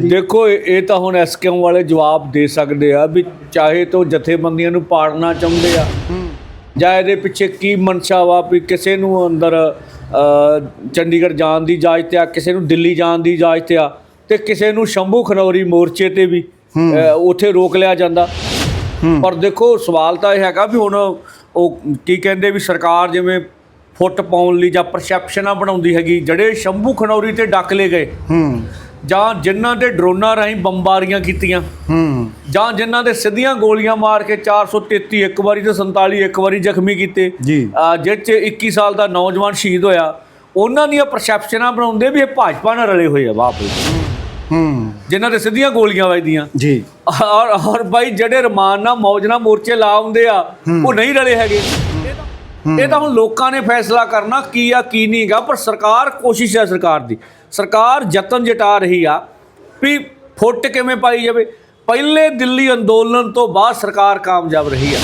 ਦੇਖੋ ਇਹ ਤਾਂ ਹੁਣ ਐਸਕਿਊ ਵਾਲੇ ਜਵਾਬ ਦੇ ਸਕਦੇ ਆ ਵੀ ਚਾਹੇ ਤੋਂ ਜਥੇਬੰਦੀਆਂ ਨੂੰ ਪਾੜਨਾ ਚਾਹੁੰਦੇ ਆ ਜਾਂ ਇਹਦੇ ਪਿੱਛੇ ਕੀ ਮਨਸ਼ਾ ਵਾ ਵੀ ਕਿਸੇ ਨੂੰ ਅੰਦਰ ਚੰਡੀਗੜ੍ਹ ਜਾਣ ਦੀ ਇਜਾਜ਼ਤ ਆ ਕਿਸੇ ਨੂੰ ਦਿੱਲੀ ਜਾਣ ਦੀ ਇਜਾਜ਼ਤ ਆ ਤੇ ਕਿਸੇ ਨੂੰ ਸ਼ੰਭੂ ਖਨੌਰੀ ਮੋਰਚੇ ਤੇ ਵੀ ਉੱਥੇ ਰੋਕ ਲਿਆ ਜਾਂਦਾ। ਪਰ ਦੇਖੋ ਸਵਾਲ ਤਾਂ ਇਹ ਹੈਗਾ ਵੀ ਹੁਣ ਉਹ ਕੀ ਕਹਿੰਦੇ ਵੀ ਸਰਕਾਰ ਜਿਵੇਂ ਫੁੱਟ ਪਾਉਣ ਲਈ ਜਾਂ ਪਰਸੈਪਸ਼ਨਾਂ ਬਣਾਉਂਦੀ ਹੈਗੀ ਜਿਹੜੇ ਸ਼ੰਭੂ ਖਨੌਰੀ ਤੇ ਡੱਕ ਲਏ ਗਏ ਹੂੰ। ਜਾਂ ਜਿਨ੍ਹਾਂ ਦੇ ਡਰੋਨਾਂ ਰਾਹੀਂ ਬੰਬਾਰੀਆਂ ਕੀਤੀਆਂ। ਹੂੰ। ਜਾਂ ਜਿਨ੍ਹਾਂ ਦੇ ਸਿੱਧੀਆਂ ਗੋਲੀਆਂ ਮਾਰ ਕੇ 433 ਇੱਕ ਵਾਰੀ ਤੇ 47 ਇੱਕ ਵਾਰੀ ਜ਼ਖਮੀ ਕੀਤੇ। ਜੀ। 'ਚ 21 ਸਾਲ ਦਾ ਨੌਜਵਾਨ ਸ਼ਹੀਦ ਹੋਇਆ। ਉਹਨਾਂ ਦੀਆਂ ਪਰਸੈਪਸ਼ਨਾਂ ਬਣਾਉਂਦੇ ਵੀ ਇਹ ਭਾਜਪਾ ਨਾਲ ਰਲੇ ਹੋਏ ਆ ਵਾਪ ਹੂੰ। ਜਿਨ੍ਹਾਂ ਦੇ ਸਿੱਧੀਆਂ ਗੋਲੀਆਂ ਵੱਜਦੀਆਂ। ਜੀ। ਔਰ ਔਰ ਬਾਈ ਜਿਹੜੇ ਰਮਾਨ ਨਾਲ ਮੌਜ ਨਾਲ ਮੋਰਚੇ ਲਾ ਆਉਂਦੇ ਆ ਉਹ ਨਹੀਂ ਰਲੇ ਹੈਗੇ। ਇਹ ਤਾਂ- ਇਹ ਤਾਂ ਹੁਣ ਲੋਕਾਂ ਨੇ ਫੈਸਲਾ ਕਰਨਾ ਕੀ ਆ ਕੀ ਨਹੀਂਗਾ ਪਰ ਸਰਕਾਰ ਕੋਸ਼ਿਸ਼ ਹੈ ਸਰਕਾਰ ਦੀ। ਸਰਕਾਰ ਯਤਨ ਜਟਾ ਰਹੀ ਆ ਵੀ ਫੁੱਟ ਕਿਵੇਂ ਪਾਈ ਜਾਵੇ। ਪਹਿਲੇ ਦਿੱਲੀ ਅੰਦੋਲਨ ਤੋਂ ਬਾਅਦ ਸਰਕਾਰ ਕਾਮਯਾਬ ਰਹੀ ਆ।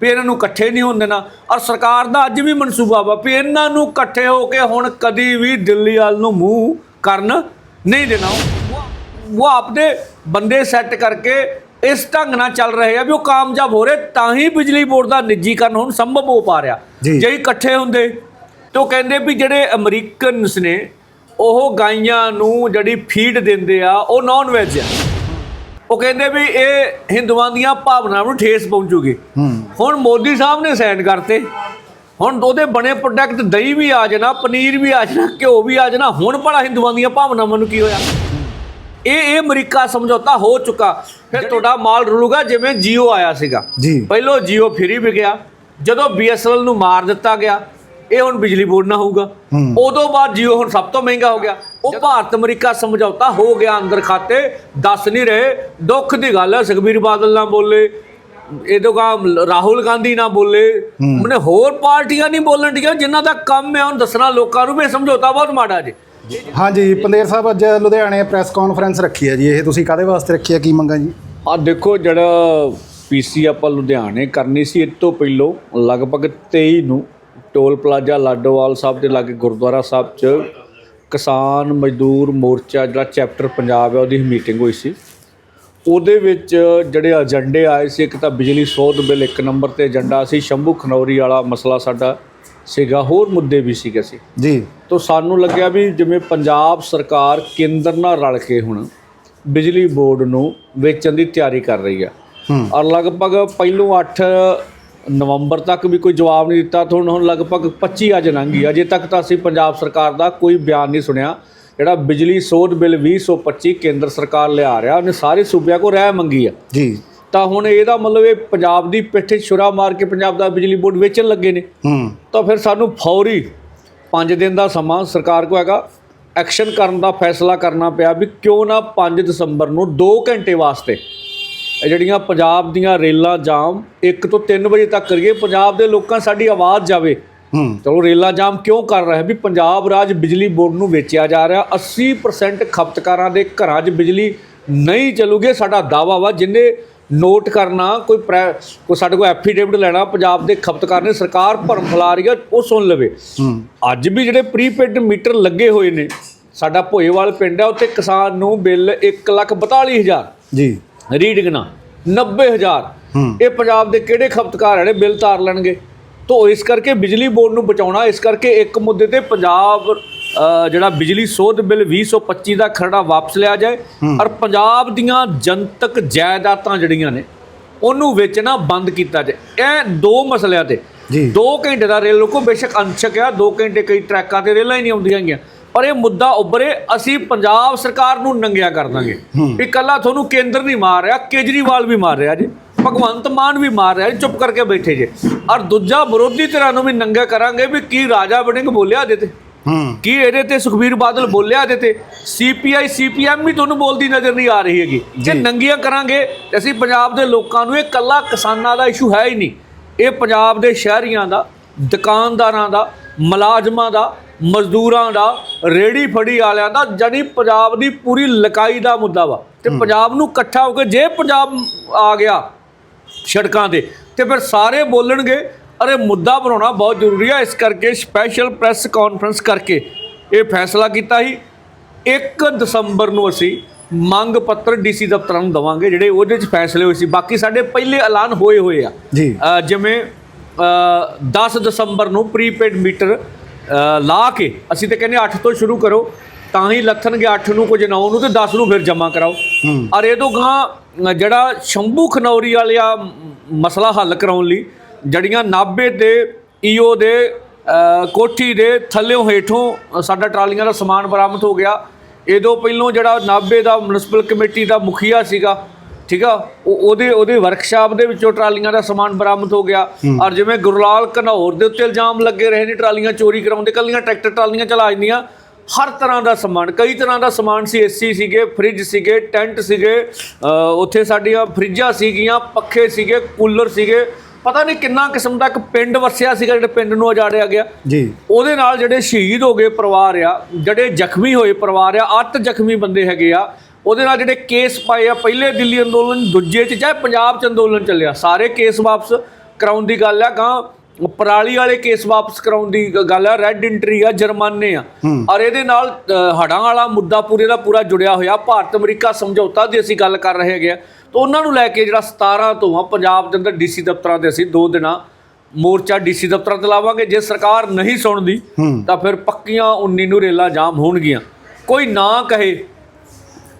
ਵੀ ਇਹਨਾਂ ਨੂੰ ਇਕੱਠੇ ਨਹੀਂ ਹੋਣ ਦੇਣਾ। ਔਰ ਸਰਕਾਰ ਦਾ ਅੱਜ ਵੀ ਮਨਸੂਬਾ ਵਾ ਵੀ ਇਹਨਾਂ ਨੂੰ ਇਕੱਠੇ ਹੋ ਕੇ ਹੁਣ ਕਦੀ ਵੀ ਦਿੱਲੀ ਵੱਲ ਨੂੰ ਮੂੰਹ ਕਰਨ ਨਹੀਂ ਦੇਣਾ। ਉਹ- ਆਪਦੇ ਬੰਦੇ ਸੈੱਟ ਕਰਕੇ ਇਸ ਢੰਗ ਨਾਲ ਚੱਲ ਰਹੇ ਆ ਵੀ ਉਹ ਕਾਮਯਾਬ ਹੋ ਰਹੇ ਤਾਂ ਹੀ ਬਿਜਲੀ ਬੋਰਡ ਦਾ ਨਿੱਜੀਕਰਨ ਹੁਣ ਸੰਭਵ ਹੋ ਪਾ ਰਿਹਾ। ਜੀ। ਜੇ ਇਕੱਠੇ ਹੁੰਦੇ ਤੇ ਉਹ ਕਹਿੰਦੇ ਵੀ ਜਿਹੜੇ ਅਮਰੀਕਨਸ ਨੇ ਉਹ ਗਾਈਆਂ ਨੂੰ ਜਿਹੜੀ ਫੀਡ ਦਿੰਦੇ ਆ ਉਹ ਨਾਨ ਵੈਜ ਆ। ਉਹ ਕਹਿੰਦੇ ਵੀ ਇਹ ਹਿੰਦੂਆਂ ਦੀਆਂ ਭਾਵਨਾਵਾਂ ਨੂੰ ਠੇਸ ਪਹੁੰਚੂਗੀ। ਹੁਣ ਮੋਦੀ ਸਾਹਿਬ ਨੇ ਸਾਈਨ ਕਰਤੇ। ਹੁਣ ਉਹਦੇ ਬਣੇ ਪ੍ਰੋਡਕਟ ਦਹੀਂ ਵੀ ਆ ਜਾਣਾ ਪਨੀਰ ਵੀ ਆ ਜਾਣਾ ਘਿਓ ਵੀ ਆ ਜਾਣਾ ਹੁਣ ਭਲਾ ਹਿੰਦੂਆਂ ਦੀਆਂ ਭਾਵਨਾਵਾਂ ਨੂੰ ਕੀ ਹੋਇਆ? ਇਹ ਇਹ ਅਮਰੀਕਾ ਸਮਝੌਤਾ ਹੋ ਚੁੱਕਾ। ਫਿਰ ਤੁਹਾਡਾ ਮਾਲ ਰੁਲੂਗਾ ਜਿਵੇਂ ਜੀਓ ਆਇਆ ਸੀਗਾ। ਜੀ। ਪਹਿਲੋ ਜੀਓ ਫਰੀ ਵਿਕਿਆ। ਜਦੋਂ ਬੀਐਸਐਨਐਲ ਨੂੰ ਮਾਰ ਦਿੱਤਾ ਗਿਆ ਇਹ ਹੁਣ ਬਿਜਲੀ ਬੋਰਡ ਨਾ ਹੋਊਗਾ। ਉਦੋਂ ਬਾਅਦ ਜੀਓ ਹੁਣ ਸਭ ਤੋਂ ਮਹਿੰਗਾ ਹੋ ਗਿਆ। ਉਹ ਭਾਰਤ ਅਮਰੀਕਾ ਸਮਝੌਤਾ ਹੋ ਗਿਆ ਅੰਦਰ ਖਾਤੇ ਦੱਸ ਨਹੀਂ ਰਹੇ। ਦੁੱਖ ਦੀ ਗੱਲ ਹੈ ਸੁਖਬੀਰ ਬਾਦਲ ਨਾ ਬੋਲੇ ਇਹਦੋਂ ਕਾ ਰਾਹੁਲ ਗਾਂਧੀ ਨਾ ਬੋਲੇ। ਮਨੇ ਹੋਰ ਪਾਰਟੀਆਂ ਨਹੀਂ ਬੋਲਣ ਡੀਆਂ ਜਿਨ੍ਹਾਂ ਦਾ ਕੰਮ ਹੈ ਹੁਣ ਦੱਸਣਾ ਲੋਕਾਂ ਨੂੰ ਵੀ ਇਹ ਸਮਝੌਤਾ ਬਹੁਤ ਮਾੜਾ ਜੀ। ਹਾਂਜੀ ਪੰਦੇਰ ਸਾਹਿਬ ਅੱਜ ਲੁਧਿਆਣੇ ਪ੍ਰੈਸ ਕਾਨਫਰੰਸ ਰੱਖੀ ਹੈ ਜੀ। ਇਹ ਤੁਸੀਂ ਕਾਦੇ ਵਾਸਤੇ ਰੱਖੀ ਹੈ ਕੀ ਮੰਗਾਂ ਜੀ? ਆ ਦੇਖੋ ਜਿਹੜਾ ਪੀਸੀ ਆਪਾਂ ਲੁਧਿਆਣੇ ਕਰਨੀ ਸੀ ਇਹ ਤੋਂ ਪਹਿਲੋਂ ਲਗਭਗ 23 ਨੂੰ ਟੋਲ ਪਲਾਜ਼ਾ ਲਾਡੋਵਾਲ ਸਾਹਿਬ ਦੇ ਲਾਗੇ ਗੁਰਦੁਆਰਾ ਸਾਹਿਬ 'ਚ ਕਿਸਾਨ ਮਜ਼ਦੂਰ ਮੋਰਚਾ ਜਿਹੜਾ ਚੈਪਟਰ ਪੰਜਾਬ ਹੈ ਉਹਦੀ ਮੀਟਿੰਗ ਹੋਈ ਸੀ। ਉਹਦੇ ਵਿੱਚ ਜਿਹੜੇ ਏਜੰਡੇ ਆਏ ਸੀ ਇੱਕ ਤਾਂ ਬਿਜਲੀ ਸੋਧ ਬਿੱਲ ਇੱਕ ਨੰਬਰ ਤੇ ਏਜੰਡਾ ਸੀ ਸ਼ੰਭੂ ਖਨੌਰੀ ਵਾਲਾ ਮਸਲਾ ਸਾਡਾ ਸੀਗਾ ਹੋਰ ਮੁੱਦੇ ਵੀ ਸੀਗੇ ਸੀ ਜੀ। ਤੋ ਸਾਨੂੰ ਲੱਗਿਆ ਵੀ ਜਿਵੇਂ ਪੰਜਾਬ ਸਰਕਾਰ ਕੇਂਦਰ ਨਾਲ ਰਲ ਕੇ ਹੁਣ ਬਿਜਲੀ ਬੋਰਡ ਨੂੰ ਵੇਚਣ ਦੀ ਤਿਆਰੀ ਕਰ ਰਹੀ ਹੈ ਹੂੰ। ਔਰ ਲਗਭਗ ਪਹਿਲੋਂ 8 ਨਵੰਬਰ ਤੱਕ ਵੀ ਕੋਈ ਜਵਾਬ ਨਹੀਂ ਦਿੱਤਾ ਤਾਂ ਹੁਣ ਲਗਭਗ 25 ਅੱਜ ਲੰਘੀ ਅਜੇ ਤੱਕ ਤਾਂ ਅਸੀਂ ਪੰਜਾਬ ਸਰਕਾਰ ਦਾ ਕੋਈ ਬਿਆਨ ਨਹੀਂ ਸੁਣਿਆ। ਜਿਹੜਾ ਬਿਜਲੀ ਸੋਧ ਬਿੱਲ 2025 ਕੇਂਦਰ ਸਰਕਾਰ ਲਿਆ ਰਿਹਾ ਉਹਨੇ ਸਾਰੇ ਸੂਬਿਆਂ ਕੋ ਰਹਿ ਮੰਗੀ ਆ। ਜੀ। ਤਾਂ ਹੁਣ ਇਹਦਾ ਮਤਲਬ ਇਹ ਪੰਜਾਬ ਦੀ ਪਿੱਠੇ ਛੁਰਾ ਮਾਰ ਕੇ ਪੰਜਾਬ ਦਾ ਬਿਜਲੀ ਬੋਰਡ ਵੇਚਣ ਲੱਗੇ ਨੇ। ਹੂੰ। ਤਾਂ ਫਿਰ ਸਾਨੂੰ ਫੌਰੀ 5 ਦਿਨ ਦਾ ਸਮਾਂ ਸਰਕਾਰ ਕੋ ਹੈਗਾ। ਐਕਸ਼ਨ ਕਰਨ ਦਾ ਫੈਸਲਾ ਕਰਨਾ ਪਿਆ ਵੀ ਕਿਉਂ ਨਾ 5 ਦਸੰਬਰ ਨੂੰ 2 ਘੰਟੇ ਵਾਸਤੇ ਜਿਹੜੀਆਂ ਪੰਜਾਬ ਦੀਆਂ ਰੇਲਾਂ ਜਾਮ 1 ਤੋਂ 3 ਵਜੇ ਤੱਕ ਕਰੀਏ ਪੰਜਾਬ ਦੇ ਲੋਕਾਂ ਸਾਡੀ ਆਵਾਜ਼ ਜਾਵੇ। ਹੂੰ। ਚਲੋ ਰੇਲਾਂ ਜਾਮ ਕਿਉਂ ਕਰ ਰਿਹਾ? ਵੀ ਪੰਜਾਬ ਰਾਜ ਬਿਜਲੀ ਬੋਰਡ ਨੂੰ ਵੇਚਿਆ ਜਾ ਰਿਹਾ 80% ਖਪਤਕਾਰਾਂ ਦੇ ਘਰਾਂ 'ਚ ਬਿਜਲੀ ਨਹੀਂ ਚੱਲੂਗੀ ਸਾਡਾ ਦਾਵਾ ਵਾ। ਜਿੰਨੇ ਨੋਟ ਕਰਨਾ ਕੋਈ ਕੋਈ ਸਾਡੇ ਕੋਲ ਐਫੀਡੇਵਿਟ ਲੈਣਾ ਪੰਜਾਬ ਦੇ ਖਪਤਕਾਰ ਨੇ ਸਰਕਾਰ ਭਰਮ ਫੈਲਾ ਰਹੀ ਹੈ ਉਹ ਸੁਣ ਲਵੇ। ਅੱਜ ਵੀ ਜਿਹੜੇ ਪ੍ਰੀਪੇਡ ਮੀਟਰ ਲੱਗੇ ਹੋਏ ਨੇ ਸਾਡਾ ਭੋਏਵਾਲ ਪਿੰਡ ਹੈ ਉੱਥੇ ਕਿਸਾਨ ਨੂੰ ਬਿੱਲ 142000 ਜੀ। ਰੀਡਿੰਗ ਨਾ 90000 ਹੂੰ। ਇਹ ਪੰਜਾਬ ਦੇ ਕਿਹੜੇ ਖਪਤਕਾਰ ਜਿਹੜੇ ਬਿੱਲ ਤਾਰ ਲੈਣਗੇ? ਤੋਂ ਇਸ ਕਰਕੇ ਬਿਜਲੀ ਬੋਰਡ ਨੂੰ ਬਚਾਉਣਾ ਇਸ ਕਰਕੇ ਇੱਕ ਮੁੱਦੇ ਤੇ ਪੰਜਾਬ ਜਿਹੜਾ ਬਿਜਲੀ ਸੋਧ ਬਿੱਲ 2025 ਦਾ ਖਰੜਾ ਵਾਪਸ ਲਿਆ ਜਾਏ। ਔਰ ਪੰਜਾਬ ਦੀਆਂ ਜਨਤਕ ਜਾਇਦਾਦਾਂ ਜਿਹੜੀਆਂ ਨੇ ਉਹਨੂੰ ਵੇਚਣਾ ਬੰਦ ਕੀਤਾ ਜਾਏ। ਇਹ ਦੋ ਮਸਲਿਆਂ ਤੇ। ਜੀ। 2 ਘੰਟੇ ਦਾ ਰੇਲ ਰੋਕੋ ਬੇਸ਼ੱਕ ਅੰਸ਼ਕ ਆ 2 ਘੰਟੇ ਕਈ ਟਰੈਕਾਂ ਤੇ ਰੇਲਾਂ ਹੀ ਨਹੀਂ ਆਉਂਦੀਆਂ ਹੈਗੀਆਂ। ਪਰ ਇਹ ਮੁੱਦਾ ਉੱਭਰੇ ਅਸੀਂ ਪੰਜਾਬ ਸਰਕਾਰ ਨੂੰ ਨੰਗਿਆ ਕਰ ਦਾਂਗੇ। ਵੀ ਕੱਲਾ ਤੁਹਾਨੂੰ ਕੇਂਦਰ ਨਹੀਂ ਮਾਰ ਰਿਹਾ ਕੇਜਰੀਵਾਲ ਵੀ ਮਾਰ ਰਿਹਾ ਜੀ ਭਗਵੰਤ ਮਾਨ ਵੀ ਮਾਰ ਰਿਹਾ ਜੀ ਚੁੱਪ ਕਰਕੇ ਬੈਠੇ ਜੇ। ਔਰ ਦੂਜਾ ਵਿਰੋਧੀ ਧਿਰਾਂ ਨੂੰ ਵੀ ਨੰਗਾ ਕਰਾਂਗੇ ਵੀ ਕੀ ਰਾਜਾ ਵੜਿੰਗ ਬੋਲਿਆ ਇਹਦੇ ਤੇ। ਕੀ ਇਹਦੇ ਤੇ ਸੁਖਬੀਰ ਬਾਦਲ ਬੋਲਿਆ ਇਹਦੇ ਤੇ। ਸੀਪੀਆਈ ਸੀਪੀਐਮ ਵੀ ਤੁਹਾਨੂੰ ਬੋਲਦੀ ਨਜ਼ਰ ਨਹੀਂ ਆ ਰਹੀ ਹੈਗੀ। ਜੇ। ਨੰਗੀਆਂ ਕਰਾਂਗੇ ਤੇ ਅਸੀਂ ਪੰਜਾਬ ਦੇ ਲੋਕਾਂ ਨੂੰ ਇਹ ਕੱਲਾ ਕਿਸਾਨਾਂ ਦਾ ਇਸ਼ੂ ਹੈ ਹੀ ਨਹੀਂ। ਇਹ ਪੰਜਾਬ ਦੇ ਸ਼ਹਿਰੀਆਂ ਦਾ ਦੁਕਾਨਦਾਰਾਂ ਦਾ ਮੁਲਾਜ਼ਮਾਂ ਦਾ ਮਜ਼ਦੂਰਾਂ ਦਾ ਰੇੜੀ ਫੜੀ ਵਾਲਿਆਂ ਦਾ ਜਾਨੀ ਪੰਜਾਬ ਦੀ ਪੂਰੀ ਲਕਾਈ ਦਾ ਮੁੱਦਾ ਵਾ। ਤੇ ਪੰਜਾਬ ਨੂੰ ਇਕੱਠਾ ਹੋ ਕੇ ਜੇ ਪੰਜਾਬ ਆ ਗਿਆ ਸੜਕਾਂ ਤੇ ਤੇ ਫਿਰ ਸਾਰੇ ਬੋਲਣਗੇ ਅਰੇ ਮੁੱਦਾ ਬਣਾਉਣਾ ਬਹੁਤ ਜ਼ਰੂਰੀ ਹੈ ਇਸ ਕਰਕੇ ਸਪੈਸ਼ਲ ਪ੍ਰੈਸ ਕਾਨਫਰੰਸ ਕਰਕੇ ਇਹ ਫੈਸਲਾ ਕੀਤਾ ਸੀ। 1 ਦਸੰਬਰ ਨੂੰ ਅਸੀਂ ਮੰਗ ਪੱਤਰ ਡੀਸੀ ਦਫ਼ਤਰਾਂ ਨੂੰ ਦਵਾਂਗੇ ਜਿਹੜੇ ਉਹਦੇ ਵਿੱਚ ਫੈਸਲੇ ਹੋਏ ਸੀ। ਬਾਕੀ ਸਾਡੇ ਪਹਿਲੇ ਐਲਾਨ ਹੋਏ ਹੋਏ ਆ। ਜਿਵੇਂ ਅ, 10 ਦਸੰਬਰ ਨੂੰ ਪ੍ਰੀਪੇਡ ਮੀਟਰ ਲਾ ਕੇ ਅਸੀਂ ਤੇ ਕਹਿੰਦੇ 8 ਤੋਂ ਸ਼ੁਰੂ ਕਰੋ ਤਾਂ ਹੀ ਲੱਥਣਗੇ 8 ਨੂੰ ਕੁਝ 9 ਨੂੰ ਤੇ 10 ਨੂੰ ਫਿਰ ਜਮ੍ਹਾਂ ਕਰਾਓ। ਔਰ ਇਹ ਤੋਂ ਗਾਂ ਜਿਹੜਾ ਸ਼ੰਭੂ ਖਨੌਰੀ ਵਾਲਿਆ ਮਸਲਾ ਹੱਲ ਕਰਾਉਣ ਲਈ ਜੜੀਆਂ ਨਾਭੇ ਦੇ ਈਓ ਦੇ ਕੋਠੀ ਦੇ ਥੱਲਿਓਂ ਹੇਠੋਂ ਸਾਡਾ ਟਰਾਲੀਆਂ ਦਾ ਸਮਾਨ ਬਰਾਮਦ ਹੋ ਗਿਆ। ਇਹਦੋਂ ਪਹਿਲੋਂ ਜਿਹੜਾ ਨਾਭੇ ਦਾ ਮਿਊਨਿਸਪਲ ਕਮੇਟੀ ਦਾ ਮੁਖੀਆ ਸੀਗਾ ਠੀਕ ਆ? ਉਹ ਉਹਦੇ ਉਹਦੇ ਵਰਕਸ਼ਾਪ ਦੇ ਵਿੱਚੋਂ ਟਰਾਲੀਆਂ ਦਾ ਸਮਾਨ ਬਰਾਮਦ ਹੋ ਗਿਆ। ਔਰ ਜਿਵੇਂ ਗੁਰਲਾਲ ਘਨੌਰ ਦੇ ਉੱਤੇ ਇਲਜ਼ਾਮ ਲੱਗੇ ਰਹੇ ਨੇ ਟਰਾਲੀਆਂ ਚੋਰੀ ਕਰਾਉਂਦੇ ਕੱਲੀਆਂ ਟਰੈਕਟਰ ਟਰਾਲੀਆਂ ਚਲਾ ਜਾਂਦੀਆਂ। ਹਰ ਤਰ੍ਹਾਂ ਦਾ ਸਮਾਨ ਕਈ ਤਰ੍ਹਾਂ ਦਾ ਸਮਾਨ ਸੀ ਏਸੀ ਸੀਗੇ ਫ੍ਰਿਜ ਸੀਗੇ ਟੈਂਟ ਸੀਗੇ ਉੱਥੇ ਸਾਡੀਆਂ ਫ੍ਰਿਜਾਂ ਸੀਗੀਆਂ ਪੱਖੇ ਸੀਗੇ ਕੂਲਰ ਸੀਗੇ। ਪਤਾ ਨਹੀਂ ਕਿੰਨਾ ਕਿਸਮ ਦਾ ਇੱਕ ਪਿੰਡ ਵਸਿਆ ਸੀਗਾ ਜਿਹੜੇ ਪਿੰਡ ਨੂੰ ਉਜਾੜਿਆ ਗਿਆ। ਜੀ। ਉਹਦੇ ਨਾਲ ਜਿਹੜੇ ਸ਼ਹੀਦ ਹੋ ਗਏ ਪਰਿਵਾਰ ਆ ਜਿਹੜੇ ਜ਼ਖਮੀ ਹੋਏ ਪਰਿਵਾਰ ਆ ਅੱਤ ਜ਼ਖਮੀ ਬੰਦੇ ਹੈਗੇ ਆ। ਉਹਦੇ ਨਾਲ ਜਿਹੜੇ ਕੇਸ ਪਾਏ ਆ ਪਹਿਲੇ ਦਿੱਲੀ ਅੰਦੋਲਨ ਦੂਜੇ ਚ ਚਾਹੇ ਪੰਜਾਬ ਚ ਅੰਦੋਲਨ ਚੱਲਿਆ ਸਾਰੇ ਕੇਸ ਵਾਪਸ ਕਰਾਉਣ ਦੀ ਗੱਲ ਆ ਗਾਂ ਪਰਾਲੀ ਵਾਲੇ ਕੇਸ ਵਾਪਸ ਕਰਾਉਣ ਦੀ ਗੱਲ ਆ ਰੈੱਡ ਐਂਟਰੀ ਆ ਜੁਰਮਾਨੇ ਆ। ਔਰ ਇਹਦੇ ਨਾਲ ਹੜਾਂ ਵਾਲਾ ਮੁੱਦਾ ਪੂਰੇ ਦਾ ਪੂਰਾ ਜੁੜਿਆ ਹੋਇਆ ਭਾਰਤ ਅਮਰੀਕਾ ਸਮਝੌਤਾ ਦੀ ਅਸੀਂ ਗੱਲ ਕਰ ਰਹੇ ਹੈਗੇ ਆ। ਤਾਂ ਉਹਨਾਂ ਨੂੰ ਲੈ ਕੇ ਜਿਹੜਾ 17 ਤੋਂ ਆ ਪੰਜਾਬ ਦੇ ਅੰਦਰ ਡੀਸੀ ਦਫ਼ਤਰਾਂ ਦੇ ਅਸੀਂ ਦੋ ਦਿਨਾਂ ਮੋਰਚਾ ਡੀਸੀ ਦਫ਼ਤਰਾਂ ਤੇ ਲਾਵਾਂਗੇ ਜੇ ਸਰਕਾਰ ਨਹੀਂ ਸੁਣਦੀ ਤਾਂ ਫਿਰ ਪੱਕੀਆਂ 19 ਨੂੰ ਰੇਲਾਂ ਜਾਮ ਹੋਣਗੀਆਂ। ਕੋਈ ਨਾ ਕਹੇ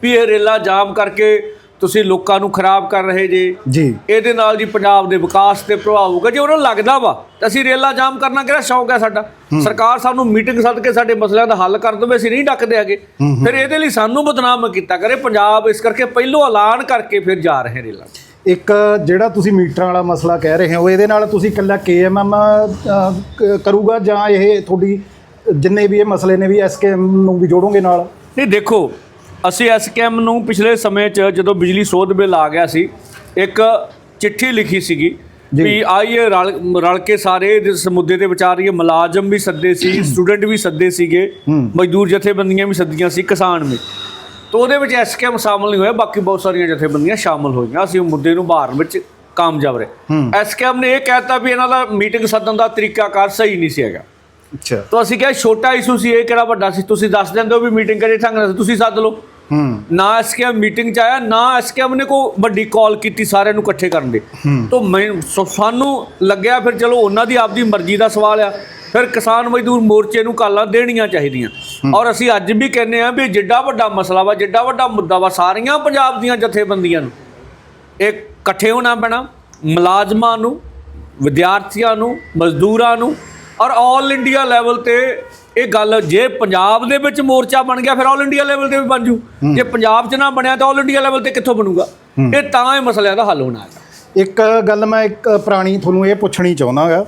ਵੀ ਇਹ ਰੇਲਾਂ ਜਾਮ ਕਰਕੇ ਤੁਸੀਂ ਲੋਕਾਂ ਨੂੰ ਖਰਾਬ ਕਰ ਰਹੇ ਜੇ। ਜੀ। ਇਹਦੇ ਨਾਲ ਜੀ ਪੰਜਾਬ ਦੇ ਵਿਕਾਸ ਤੇ ਪ੍ਰਭਾਵ ਹੋਊਗਾ। ਜੇ ਉਹਨਾਂ ਨੂੰ ਲੱਗਦਾ ਵਾ ਤਾਂ ਅਸੀਂ ਰੇਲਾਂ ਜਾਮ ਕਰਨਾ ਕਿਹੜਾ ਸ਼ੌਕ ਹੈ ਸਾਡਾ? ਸਰਕਾਰ ਸਾਨੂੰ ਮੀਟਿੰਗ ਸੱਦ ਕੇ ਸਾਡੇ ਮਸਲਿਆਂ ਦਾ ਹੱਲ ਕਰ ਦੇਵੇ ਅਸੀਂ ਨਹੀਂ ਡੱਕਦੇ ਹੈਗੇ। ਫਿਰ ਇਹਦੇ ਲਈ ਸਾਨੂੰ ਬਦਨਾਮ ਕੀਤਾ ਕਰੇ ਪੰਜਾਬ। ਇਸ ਕਰਕੇ ਪਹਿਲੋਂ ਐਲਾਨ ਕਰਕੇ ਫਿਰ ਜਾ ਰਹੇ ਰੇਲਾਂ। ਇੱਕ ਜਿਹੜਾ ਤੁਸੀਂ ਮੀਟਰਾਂ ਵਾਲਾ ਮਸਲਾ ਕਹਿ ਰਹੇ ਹੋ ਇਹਦੇ ਨਾਲ ਤੁਸੀਂ ਇਕੱਲਾ ਕੇਐਮਐਮ ਕਰੂਗਾ ਜਾਂ ਇਹ ਤੁਹਾਡੀ ਜਿੰਨੇ ਵੀ ਇਹ ਮਸਲੇ ਨੇ ਵੀ ਐਸਕੇਐਮ ਨੂੰ ਵੀ ਜੋੜੋਗੇ ਨਾਲ? ਨਹੀਂ ਦੇਖੋ ਅਸੀਂ ਐਸਕੇਐਮ ਨੂੰ ਪਿਛਲੇ ਸਮੇਂ 'ਚ ਜਦੋਂ ਬਿਜਲੀ ਸੋਧ ਬਿੱਲ ਆ ਗਿਆ ਸੀ ਇੱਕ ਚਿੱਠੀ ਲਿਖੀ ਸੀਗੀ। ਵੀ ਆਈਏ ਰਲ ਰਲ ਕੇ ਸਾਰੇ ਇਸ ਮੁੱਦੇ ਤੇ ਵਿਚਾਰੀਏ ਮੁਲਾਜ਼ਮ ਵੀ ਸੱਦੇ ਸੀ ਸਟੂਡੈਂਟ ਵੀ ਸੱਦੇ ਸੀਗੇ ਮਜ਼ਦੂਰ ਜਥੇਬੰਦੀਆਂ ਵੀ ਸੱਦੀਆਂ ਸੀ ਕਿਸਾਨ ਵੀ। ਤਾਂ ਉਹਦੇ ਵਿੱਚ ਐਸਕੇਐਮ ਸ਼ਾਮਲ ਨਹੀਂ ਹੋਇਆ ਬਾਕੀ ਬਹੁਤ ਸਾਰੀਆਂ ਜਥੇਬੰਦੀਆਂ ਸ਼ਾਮਲ ਹੋਈਆਂ ਅਸੀਂ ਉਹ ਮੁੱਦੇ ਨੂੰ ਬਾਹਰ ਵਿੱਚ ਕਾਮਯਾਬ ਰਹੇ। ਐਸਕੇਐਮ ਨੇ ਇਹ ਕਹਿਤਾ ਵੀ ਇਹਨਾਂ ਦਾ ਮੀਟਿੰਗ ਸੱਦਣ ਦਾ ਤਰੀਕਾਕਾਰ ਸਹੀ ਨਹੀਂ ਸੀ ਹੈਗਾ। ਅੱਛਾ। ਤਾਂ ਅਸੀਂ ਕਿਹਾ ਛੋਟਾ ਇਸ਼ੂ ਸੀ ਇਹ ਕਿਹੜਾ ਵੱਡਾ ਸੀ? ਤੁਸੀਂ ਦੱਸ ਦਿੰਦੇ ਹੋ ਵੀ ਮੀਟਿੰਗ ਕਰੇ ਢੰਗ ਨਾਲ ਤੁਸੀਂ ਸੱਦ ਲਓ। ਨਾ ਐਸਕੇਐਮ ਮੀਟਿੰਗ ਚ ਆਇਆ ਨਾ ਐਸਕੇਐਮ ਨੇ ਕੋ ਵੱਡੀ ਕਾਲ ਕੀਤੀ ਸਾਰਿਆਂ ਨੂੰ ਇਕੱਠੇ ਕਰਨ ਦੀ। ਤਾਂ ਮੈਂ ਸੋ- ਸਾਨੂੰ ਲੱਗਿਆ ਫਿਰ ਚਲੋ ਉਹਨਾਂ ਦੀ ਆਪਦੀ ਮਰਜ਼ੀ ਦਾ ਸਵਾਲ ਆ। ਫਿਰ ਕਿਸਾਨ ਮਜ਼ਦੂਰ ਮੋਰਚੇ ਨੂੰ ਕਾਲਾਂ ਦੇਣੀਆਂ ਚਾਹੀਦੀਆਂ। ਔਰ ਅਸੀਂ ਅੱਜ ਵੀ ਕਹਿੰਦੇ ਆ ਵੀ ਜਿੱਡਾ ਵੱਡਾ ਮਸਲਾ ਵਾ ਜਿੱਡਾ ਵੱਡਾ ਮੁੱਦਾ ਵਾ ਸਾਰੀਆਂ ਪੰਜਾਬ ਦੀਆਂ ਜਥੇਬੰਦੀਆਂ ਨੂੰ ਇਹ ਇਕੱਠੇ ਹੋਣਾ ਪੈਣਾ ਮੁਲਾਜ਼ਮਾਂ ਨੂੰ ਵਿਦਿਆਰਥੀਆਂ ਨੂੰ ਮਜ਼ਦੂਰਾਂ ਨੂੰ ਔਰ ਆਲ ਇੰਡੀਆ ਲੈਵਲ ਤੇ ਇਹ ਗੱਲ ਜੇ ਪੰਜਾਬ ਦੇ ਵਿੱਚ ਮੋਰਚਾ ਬਣ ਗਿਆ ਫਿਰ ਆਲ ਇੰਡੀਆ ਲੈਵਲ ਤੇ ਵੀ ਬਣ ਜੂ। ਜੇ ਪੰਜਾਬ 'ਚ ਨਾ ਬਣਿਆ ਤਾਂ ਆਲ ਇੰਡੀਆ ਲੈਵਲ ਤੇ ਕਿੱਥੋਂ ਬਣੂਗਾ? ਇਹ ਤਾਂ ਇਹ ਮਸਲਿਆਂ ਦਾ ਹੱਲ ਹੋਣਾ ਹੈ ਇੱਕ ਗੱਲ ਮੈਂ ਇੱਕ ਪੁਰਾਣੀ ਤੁਹਾਨੂੰ ਇਹ ਪੁੱਛਣੀ ਚਾਹੁੰਦਾਗਾ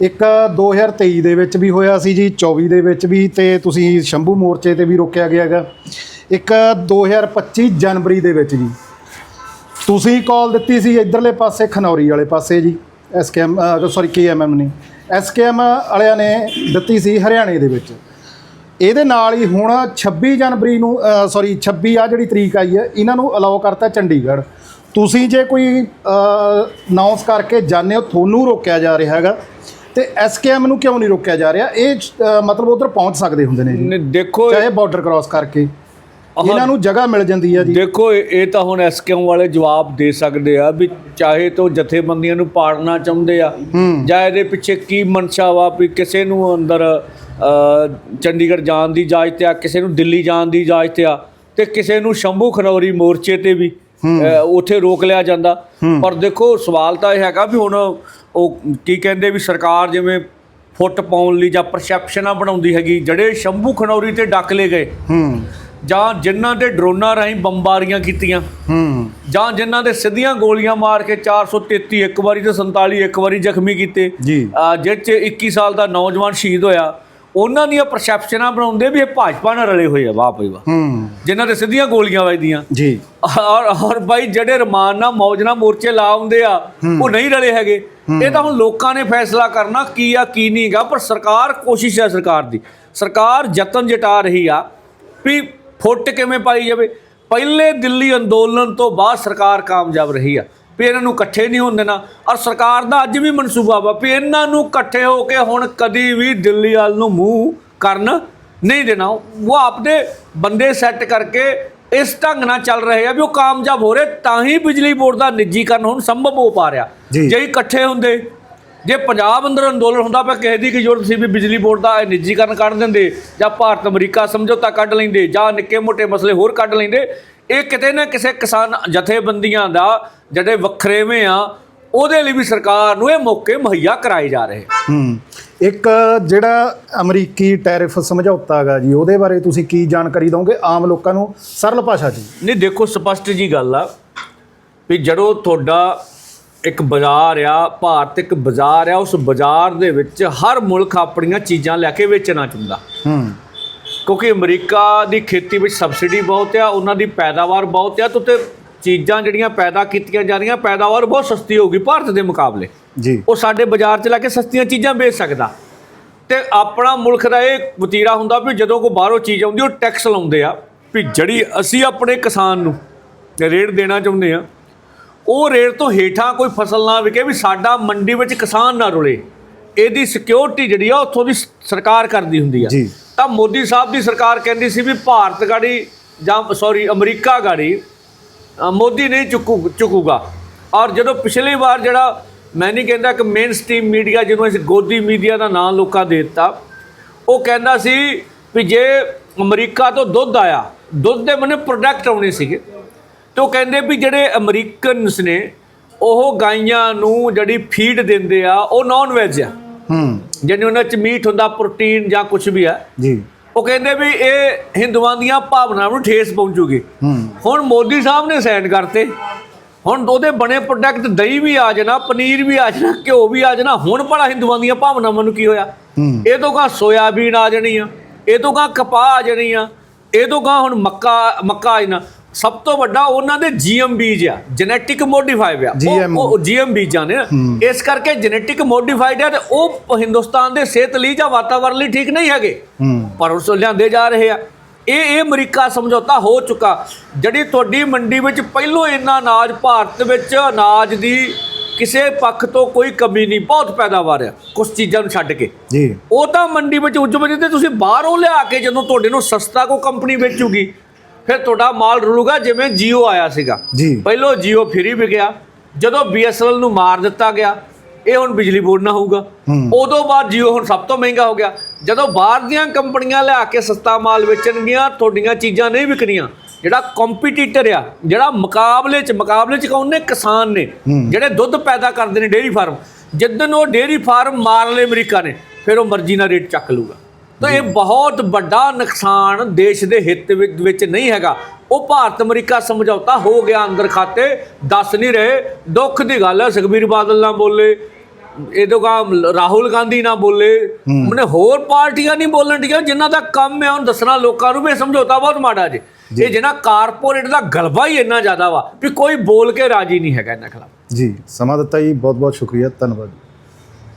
ਇੱਕ 2023 ਦੇ ਵਿੱਚ ਵੀ ਹੋਇਆ ਸੀ ਜੀ 24 ਦੇ ਵਿੱਚ ਵੀ ਤੇ ਤੁਸੀਂ ਸ਼ੰਭੂ ਮੋਰਚੇ ਤੇ ਵੀ ਰੋਕਿਆ ਗਿਆ ਹੈਗਾ। ਇੱਕ 2025 ਜਨਵਰੀ ਦੇ ਵਿੱਚ ਜੀ। ਤੁਸੀਂ ਕਾਲ ਦਿੱਤੀ ਸੀ ਇਧਰਲੇ ਪਾਸੇ ਖਨੌਰੀ ਵਾਲੇ ਪਾਸੇ ਜੀ। ਐਸਕੇਐਮ ਸੌਰੀ ਕੇਐਮਐਮ ਨੇ। ਐਸਕੇਐਮ ਵਾਲਿਆਂ ਨੇ ਦਿੱਤੀ ਸੀ ਹਰਿਆਣੇ ਦੇ ਵਿੱਚ। ਇਹਦੇ ਨਾਲ ਹੀ ਹੁਣ 26 ਜਨਵਰੀ ਨੂੰ ਸੌਰੀ 26 ਆ ਜਿਹੜੀ ਤਰੀਕ ਆਈ ਹੈ ਇਹਨਾਂ ਨੂੰ ਅਲਾਉ ਕਰਤਾ ਚੰਡੀਗੜ੍ਹ। ਤੁਸੀਂ ਜੇ ਕੋਈ ਅਨਾਉਂਸ ਕਰਕੇ ਜਾਂਦੇ ਹੋ ਤੁਹਾਨੂੰ ਰੋਕਿਆ ਜਾ ਰਿਹਾ ਹੈਗਾ। ਤੇ ਐਸਕੇਐਮ ਨੂੰ ਕਿਉਂ ਨਹੀਂ ਰੋਕਿਆ ਜਾ ਰਿਹਾ? ਇਹ ਮਤਲਬ ਉਧਰ ਪਹੁੰਚ ਸਕਦੇ ਹੁੰਦੇ ਨੇ ਜੀ। ਨੇ ਦੇਖੋ ਚਾਹੇ ਬਾਰਡਰ ਕ੍ਰਾਸ ਕਰਕੇ। ਇਹਨਾਂ ਨੂੰ ਜਗ੍ਹਾ ਮਿਲ ਜਾਂਦੀ ਹੈ ਜੀ। ਦੇਖੋ ਇਹ ਤਾਂ ਹੁਣ ਐਸਕਿਊ ਵਾਲੇ ਜਵਾਬ ਦੇ ਸਕਦੇ ਆ ਵੀ ਚਾਹੇ ਤੋਂ ਜਥੇਬੰਦੀਆਂ ਨੂੰ ਪਾੜਨਾ ਚਾਹੁੰਦੇ ਆ ਜਾਂ ਇਹਦੇ ਪਿੱਛੇ ਕੀ ਮਨਸ਼ਾ ਵਾ ਵੀ ਕਿਸੇ ਨੂੰ ਅੰਦਰ ਚੰਡੀਗੜ੍ਹ ਜਾਣ ਦੀ ਇਜਾਜ਼ਤ ਆ ਕਿਸੇ ਨੂੰ ਦਿੱਲੀ ਜਾਣ ਦੀ ਇਜਾਜ਼ਤ ਆ ਤੇ ਕਿਸੇ ਨੂੰ ਸ਼ੰਭੂ ਖਨੌਰੀ ਮੋਰਚੇ ਤੇ ਵੀ ਉੱਥੇ ਰੋਕ ਲਿਆ ਜਾਂਦਾ। ਪਰ ਦੇਖੋ ਸਵਾਲ ਤਾਂ ਇਹ ਹੈਗਾ ਵੀ ਹੁਣ ਉਹ ਕੀ ਕਹਿੰਦੇ ਵੀ ਸਰਕਾਰ ਜਿਵੇਂ ਫੁੱਟ ਪਾਉਣ ਲਈ ਜਾਂ ਪਰਸੈਪਸ਼ਨਾਂ ਬਣਾਉਂਦੀ ਹੈਗੀ ਜਿਹੜੇ ਸ਼ੰਭੂ ਖਨੌਰੀ ਤੇ ਡੱਕ ਲਏ ਗਏ ਹੂੰ। ਜਾਂ ਜਿਨ੍ਹਾਂ ਦੇ ਡਰੋਨਾਂ ਰਾਹੀਂ ਬੰਬਾਰੀਆਂ ਕੀਤੀਆਂ। ਹੂੰ। ਜਾਂ ਜਿਨ੍ਹਾਂ ਦੇ ਸਿੱਧੀਆਂ ਗੋਲੀਆਂ ਮਾਰ ਕੇ 433 ਇੱਕ ਵਾਰੀ ਤੇ 47 ਇੱਕ ਵਾਰੀ ਜ਼ਖਮੀ ਕੀਤੇ। ਜੀ। ਜਿਹ 'ਚ 21 ਸਾਲ ਦਾ ਨੌਜਵਾਨ ਸ਼ਹੀਦ ਹੋਇਆ। ਉਹਨਾਂ ਦੀਆਂ ਪਰਸੈਪਸ਼ਨਾਂ ਬਣਾਉਂਦੇ ਵੀ ਇਹ ਭਾਜਪਾ ਨਾਲ ਰਲੇ ਹੋਏ ਆ ਵਾਹ ਭਈ ਵਾਹ। ਹੂੰ। ਜਿਨ੍ਹਾਂ ਦੇ ਸਿੱਧੀਆਂ ਗੋਲੀਆਂ ਵੱਜਦੀਆਂ। ਜੀ। ਔਰ ਔਰ ਬਾਈ ਜਿਹੜੇ ਰਮਾਨ ਨਾਲ ਮੌਜ ਨਾਲ ਮੋਰਚੇ ਲਾ ਆਉਂਦੇ ਆ ਉਹ ਨਹੀਂ ਰਲੇ ਹੈਗੇ। ਇਹ ਤਾਂ ਹੁਣ ਲੋਕਾਂ ਨੇ ਫੈਸਲਾ ਕਰਨਾ ਕੀ ਆ ਕੀ ਨਹੀਂਗਾ ਪਰ ਸਰਕਾਰ ਕੋਸ਼ਿਸ਼ ਹੈ ਸਰਕਾਰ ਦੀ। ਸਰਕਾਰ ਯਤਨ ਜਟਾ ਰਹੀ ਆ ਵੀ ਫੁੱਟ ਕਿਵੇਂ ਪਾਈ ਜਾਵੇ? ਪਹਿਲੇ ਦਿੱਲੀ ਅੰਦੋਲਨ ਤੋਂ ਬਾਅਦ ਸਰਕਾਰ ਕਾਮਯਾਬ ਰਹੀ ਆ। ਵੀ ਇਹਨਾਂ ਨੂੰ ਇਕੱਠੇ ਨਹੀਂ ਹੋਣ ਦੇਣਾ। ਔਰ ਸਰਕਾਰ ਦਾ ਅੱਜ ਵੀ ਮਨਸੂਬਾ ਵਾ ਵੀ ਇਹਨਾਂ ਨੂੰ ਇਕੱਠੇ ਹੋ ਕੇ ਹੁਣ ਕਦੀ ਵੀ ਦਿੱਲੀ ਵੱਲ ਨੂੰ ਮੂੰਹ ਕਰਨ ਨਹੀਂ ਦੇਣਾ। ਉਹ ਆਪਦੇ ਬੰਦੇ ਸੈੱਟ ਕਰਕੇ ਇਸ ਢੰਗ ਨਾਲ ਚੱਲ ਰਹੇ ਆ ਵੀ ਉਹ ਕਾਮਯਾਬ ਹੋ ਰਹੇ ਤਾਂ ਹੀ ਬਿਜਲੀ ਬੋਰਡ ਦਾ ਨਿੱਜੀਕਰਨ ਹੁਣ ਸੰਭਵ ਹੋ ਪਾ ਰਿਹਾ। ਜੀ। ਜੇ ਇਕੱਠੇ ਹੁੰਦੇ ਜੇ ਪੰਜਾਬ ਅੰਦਰ ਅੰਦੋਲਨ ਹੁੰਦਾ ਪਿਆ ਕਿਸੇ ਦੀ ਕੀ ਜ਼ਰੂਰਤ ਸੀ ਵੀ ਬਿਜਲੀ ਬੋਰਡ ਦਾ ਇਹ ਨਿੱਜੀਕਰਨ ਕੱਢ ਦਿੰਦੇ ਜਾਂ ਭਾਰਤ ਅਮਰੀਕਾ ਸਮਝੌਤਾ ਕੱਢ ਲੈਂਦੇ ਜਾਂ ਨਿੱਕੇ ਮੋਟੇ ਮਸਲੇ ਹੋਰ ਕੱਢ ਲੈਂਦੇ ਇਹ ਕਿਤੇ ਨਾ ਕਿਸੇ ਕਿਸਾਨ ਜਥੇਬੰਦੀਆਂ ਦਾ ਜਿਹੜੇ ਵੱਖਰੇਵੇਂ ਆ ਉਹਦੇ ਲਈ ਵੀ ਸਰਕਾਰ ਨੂੰ ਇਹ ਮੌਕੇ ਮੁਹੱਈਆ ਕਰਾਏ ਜਾ ਰਹੇ ਹੂੰ ਇੱਕ ਜਿਹੜਾ ਅਮਰੀਕੀ ਟੈਰਿਫ ਸਮਝੌਤਾ ਹੈਗਾ ਜੀ ਉਹਦੇ ਬਾਰੇ ਤੁਸੀਂ ਕੀ ਜਾਣਕਾਰੀ ਦਿਓਗੇ ਆਮ ਲੋਕਾਂ ਨੂੰ? ਸਰਲ ਭਾਸ਼ਾ 'ਚ ਨਹੀਂ ਦੇਖੋ ਸਪਸ਼ਟ ਜੀ ਗੱਲ ਆ ਵੀ ਜਦੋਂ ਤੁਹਾਡਾ ਇੱਕ ਬਾਜ਼ਾਰ ਆ ਭਾਰਤ ਇੱਕ ਬਾਜ਼ਾਰ ਆ ਉਸ ਬਾਜ਼ਾਰ ਦੇ ਵਿੱਚ ਹਰ ਮੁਲਕ ਆਪਣੀਆਂ ਚੀਜ਼ਾਂ ਲੈ ਕੇ ਵੇਚਣਾ ਚਾਹੁੰਦਾ। ਹੂੰ। ਕਿਉਂਕਿ ਅਮਰੀਕਾ ਦੀ ਖੇਤੀ ਵਿੱਚ ਸਬਸਿਡੀ ਬਹੁਤ ਆ ਉਹਨਾਂ ਦੀ ਪੈਦਾਵਾਰ ਬਹੁਤ ਆ ਤੇ ਉੱਤੇ ਚੀਜ਼ਾਂ ਜਿਹੜੀਆਂ ਪੈਦਾ ਕੀਤੀਆਂ ਜਾ ਰਹੀਆਂ ਪੈਦਾਵਾਰ ਬਹੁਤ ਸਸਤੀ ਹੋਊਗੀ ਭਾਰਤ ਦੇ ਮੁਕਾਬਲੇ। ਜੀ। ਉਹ ਸਾਡੇ ਬਾਜ਼ਾਰ 'ਚ ਲੈ ਕੇ ਸਸਤੀਆਂ ਚੀਜ਼ਾਂ ਵੇਚ ਸਕਦਾ। ਤੇ ਆਪਣਾ ਮੁਲਕ ਦਾ ਇਹ ਵਤੀਰਾ ਹੁੰਦਾ ਵੀ ਜਦੋਂ ਕੋਈ ਬਾਹਰੋਂ ਚੀਜ਼ ਆਉਂਦੀ ਉਹ ਟੈਕਸ ਲਾਉਂਦੇ ਆ ਵੀ ਜਿਹੜੀ ਅਸੀਂ ਆਪਣੇ ਕਿਸਾਨ ਨੂੰ ਰੇਟ ਦੇਣਾ ਚਾਹੁੰਦੇ ਆ ਉਹ ਰੇਟ ਤੋਂ ਹੇਠਾਂ ਕੋਈ ਫਸਲ ਨਾ ਵਿਕੇ ਵੀ ਸਾਡਾ ਮੰਡੀ ਵਿੱਚ ਕਿਸਾਨ ਨਾ ਰੁਲੇ। ਇਹਦੀ ਸਿਕਿਉਰਿਟੀ ਜਿਹੜੀ ਆ ਉੱਥੋਂ ਦੀ ਸਰਕਾਰ ਕਰਦੀ ਹੁੰਦੀ ਆ। ਤਾਂ ਮੋਦੀ ਸਾਹਿਬ ਦੀ ਸਰਕਾਰ ਕਹਿੰਦੀ ਸੀ ਵੀ ਭਾਰਤ ਗਾੜੀ ਜਾਂ ਸੌਰੀ ਅਮਰੀਕਾ ਗਾੜੀ ਮੋਦੀ ਨਹੀਂ ਚੁੱਕੂ ਚੁੱਕੂਗਾ। ਔਰ ਜਦੋਂ ਪਿਛਲੀ ਵਾਰ ਜਿਹੜਾ ਮੈਂ ਨਹੀਂ ਕਹਿੰਦਾ ਕਿ ਮੇਨ ਸਟ੍ਰੀਮ ਮੀਡੀਆ ਜਿਹਨੂੰ ਅਸੀਂ ਗੋਦੀ ਮੀਡੀਆ ਦਾ ਨਾਮ ਲੋਕਾਂ ਦੇ ਦਿੱਤਾ ਉਹ ਕਹਿੰਦਾ ਸੀ ਵੀ ਜੇ ਅਮਰੀਕਾ ਤੋਂ ਦੁੱਧ ਆਇਆ ਦੁੱਧ ਦੇ ਮਨੇ ਪ੍ਰੋਡਕਟ ਆਉਣੇ ਸੀਗੇ। ਤੇ ਉਹ ਕਹਿੰਦੇ ਵੀ ਜਿਹੜੇ ਅਮਰੀਕਨਸ ਨੇ ਉਹ ਗਾਈਆਂ ਨੂੰ ਜਿਹੜੀ ਫੀਡ ਦਿੰਦੇ ਆ ਉਹ ਨਾਨ ਵੈਜ ਆ। ਹੂੰ। ਜਿਹਨੇ ਉਹਨਾਂ ਚ ਮੀਟ ਹੁੰਦਾ ਪ੍ਰੋਟੀਨ ਜਾਂ ਕੁਝ ਵੀ ਆ। ਜੀ। ਉਹ ਕਹਿੰਦੇ ਵੀ ਇਹ ਹਿੰਦੂਆਂ ਦੀਆਂ ਭਾਵਨਾਵਾਂ ਨੂੰ ਠੇਸ ਪਹੁੰਚੂਗੀ। ਹੁਣ ਮੋਦੀ ਸਾਹਿਬ ਨੇ ਸਾਈਨ ਕਰਤੇ। ਹੁਣ ਉਹਦੇ ਬਣੇ ਪ੍ਰੋਡਕਟ ਦਹੀਂ ਵੀ ਆ ਜਾਣਾ ਪਨੀਰ ਵੀ ਆ ਜਾਣਾ ਘਿਓ ਵੀ ਆ ਜਾਣਾ ਹੁਣ ਭਲਾ ਹਿੰਦੂਆਂ ਦੀਆਂ ਭਾਵਨਾਵਾਂ ਨੂੰ ਕੀ ਹੋਇਆ? ਇਹ ਤੋਂ ਕਾ ਸੋਇਆਬੀਨ ਆ ਜਾਣੀ ਆ ਇਹ ਤੋਂ ਕਾ ਕਪਾਹ ਆ ਜਾਣੀ ਆ ਇਹ ਤੋਂ ਕਾ ਹੁਣ ਮੱਕਾ ਮੱਕਾ ਆ ਜਾਣਾ। ਸਭ ਤੋਂ ਵੱਡਾ ਉਹਨਾਂ ਦੇ ਜੀਐਮ ਬੀਜ ਆ ਜੈਨੇਟਿਕ ਮੋਡੀਫਾਈਡ ਆ। ਉਹ- ਜੀਐਮ ਬੀਜਾਂ ਨੇ। ਇਸ ਕਰਕੇ ਜੈਨੇਟਿਕ ਮੋਡੀਫਾਈਡ ਆ ਤੇ ਉਹ ਹਿੰਦੁਸਤਾਨ ਦੇ ਸਿਹਤ ਲਈ ਜਾਂ ਵਾਤਾਵਰਣ ਲਈ ਠੀਕ ਨਹੀਂ ਹੈਗੇ। ਪਰ ਉਸ ਲਿਆਂਦੇ ਜਾ ਰਹੇ ਆ। ਇਹ ਇਹ ਅਮਰੀਕਾ ਸਮਝੌਤਾ ਹੋ ਚੁੱਕਾ। ਜਿਹੜੀ ਤੁਹਾਡੀ ਮੰਡੀ ਵਿੱਚ ਪਹਿਲੋਂ ਇੰਨਾ ਅਨਾਜ ਭਾਰਤ ਵਿੱਚ ਅਨਾਜ ਦੀ ਕਿਸੇ ਪੱਖ ਤੋਂ ਕੋਈ ਕਮੀ ਨਹੀਂ ਬਹੁਤ ਪੈਦਾਵਾਰ ਆ ਕੁਝ ਚੀਜ਼ਾਂ ਨੂੰ ਛੱਡ ਕੇ। ਜੀ। ਉਹ ਤਾਂ ਮੰਡੀ ਵਿੱਚ ਉਜਵਜ ਤੇ ਤੁਸੀਂ ਬਾਹਰੋਂ ਲਿਆ ਕੇ ਜਦੋਂ ਤੁਹਾਡੇ ਨੂੰ ਸਸਤਾ ਕੋ ਕੰਪਨੀ ਵੇਚੂਗੀ ਫਿਰ ਤੁਹਾਡਾ ਮਾਲ ਰੁਲੂਗਾ ਜਿਵੇਂ ਜੀਓ ਆਇਆ ਸੀਗਾ। ਜੀ। ਪਹਿਲੋ ਜੀਓ ਫਰੀ ਵਿਕਿਆ। ਜਦੋਂ ਬੀਐਸਐਨਐਲ ਨੂੰ ਮਾਰ ਦਿੱਤਾ ਗਿਆ ਇਹ ਹੁਣ ਬਿਜਲੀ ਬੋਰਡ ਨਾ ਹੋਊਗਾ। ਉਦੋਂ ਬਾਅਦ ਜੀਓ ਹੁਣ ਸਭ ਤੋਂ ਮਹਿੰਗਾ ਹੋ ਗਿਆ। ਜਦੋਂ ਬਾਹਰ ਦੀਆਂ ਕੰਪਨੀਆਂ ਲਿਆ ਕੇ ਸਸਤਾ ਮਾਲ ਵੇਚਣਗੀਆਂ ਤੁਹਾਡੀਆਂ ਚੀਜ਼ਾਂ ਨਹੀਂ ਵਿਕਣੀਆਂ। ਜਿਹੜਾ ਕੰਪੀਟੀਟਰ ਆ ਜਿਹੜਾ ਮੁਕਾਬਲੇ 'ਚ ਮੁਕਾਬਲੇ 'ਚ ਕੌਣ ਨੇ? ਕਿਸਾਨ ਨੇ। ਜਿਹੜੇ ਦੁੱਧ ਪੈਦਾ ਕਰਦੇ ਨੇ ਡੇਅਰੀ ਫਾਰਮ। ਜਿੱਦਨ ਉਹ ਡੇਅਰੀ ਫਾਰਮ ਮਾਰ ਲਏ ਅਮਰੀਕਾ ਨੇ ਫਿਰ ਉਹ ਮਰਜ਼ੀ ਨਾਲ ਰੇਟ ਚੱਕ ਲੂਗਾ ਤਾਂ ਇਹ ਬਹੁਤ ਵੱਡਾ ਨੁਕਸਾਨ ਦੇਸ਼ ਦੇ ਹਿੱਤ ਵਿੱਚ ਨਹੀਂ ਹੈਗਾ। ਉਹ ਭਾਰਤ ਅਮਰੀਕਾ ਸਮਝੌਤਾ ਹੋ ਗਿਆ ਅੰਦਰ ਖਾਤੇ ਦੱਸ ਨਹੀਂ ਰਹੇ। ਦੁੱਖ ਦੀ ਗੱਲ ਹੈ ਸੁਖਬੀਰ ਬਾਦਲ ਨਾ ਬੋਲੇ ਇਹ ਤੋਂ ਕਾ ਰਾਹੁਲ ਗਾਂਧੀ ਨਾ ਬੋਲੇ। ਮਨੇ ਹੋਰ ਪਾਰਟੀਆਂ ਨਹੀਂ ਬੋਲਣ ਡੀਆਂ ਜਿਨ੍ਹਾਂ ਦਾ ਕੰਮ ਹੈ ਹੁਣ ਦੱਸਣਾ ਲੋਕਾਂ ਨੂੰ ਵੀ ਇਹ ਸਮਝੌਤਾ ਬਹੁਤ ਮਾੜਾ ਜੇ। ਇਹ ਜਿਹੜਾ ਕਾਰਪੋਰੇਟ ਦਾ ਗਲਬਾ ਹੀ ਇੰਨਾ ਜ਼ਿਆਦਾ ਵਾ ਵੀ ਕੋਈ ਬੋਲ ਕੇ ਰਾਜੀ ਨਹੀਂ ਹੈਗਾ ਇਹਨਾਂ ਖਿਲਾਫ। ਜੀ ਸਮਾਂ ਦਿੱਤਾ ਜੀ ਬਹੁਤ ਬਹੁਤ ਸ਼ੁਕਰੀਆ ਧੰਨਵਾਦ।